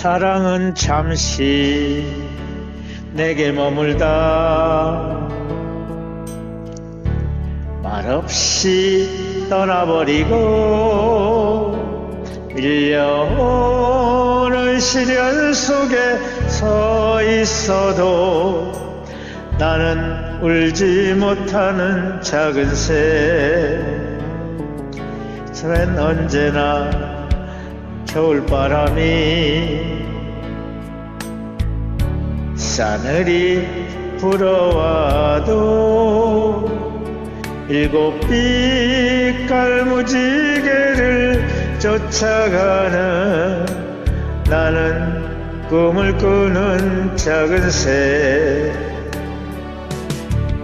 사랑은 잠시 내게 머물다. 말없이 떠나버리고 밀려오는 시련 속에 서 있어도 나는 울지 못하는 작은 새. 저는 언제나 겨울바람이 싸늘히 불어와도 일곱 빛깔 무지개를 쫓아가는 나는 꿈을 꾸는 작은 새.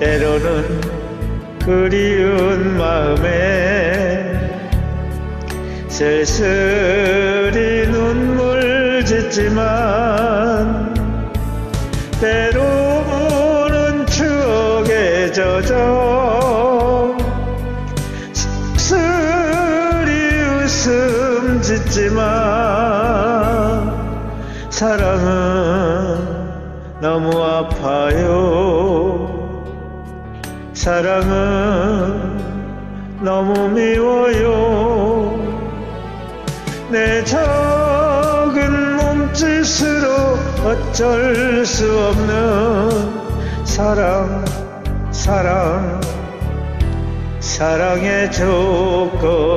때로는 그리운 마음에 쓸쓸히 눈물 짓지만 때로는 추억에 젖어 쓸쓸히 웃음 짓지만 사랑은 너무 아파요. 사랑은 너무 미워요 내 작은 몸짓으로 어쩔 수 없는 사랑 사랑 사랑의 조건은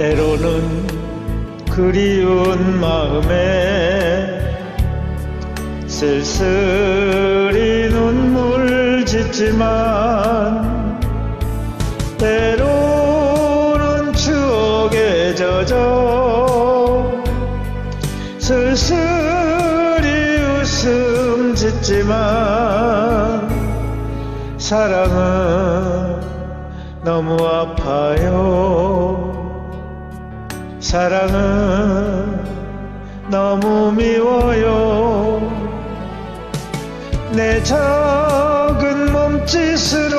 때로는 그리운 마음에 쓸쓸히 눈물 짓지만 때로는 추억에 젖어 쓸쓸히 웃음 짓지만 사랑은 너무 아파요 사랑은 너무 미워요. 내 작은 몸짓으로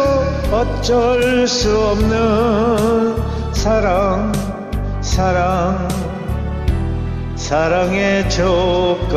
어쩔 수 없는 사랑 사랑. 사랑의 조건은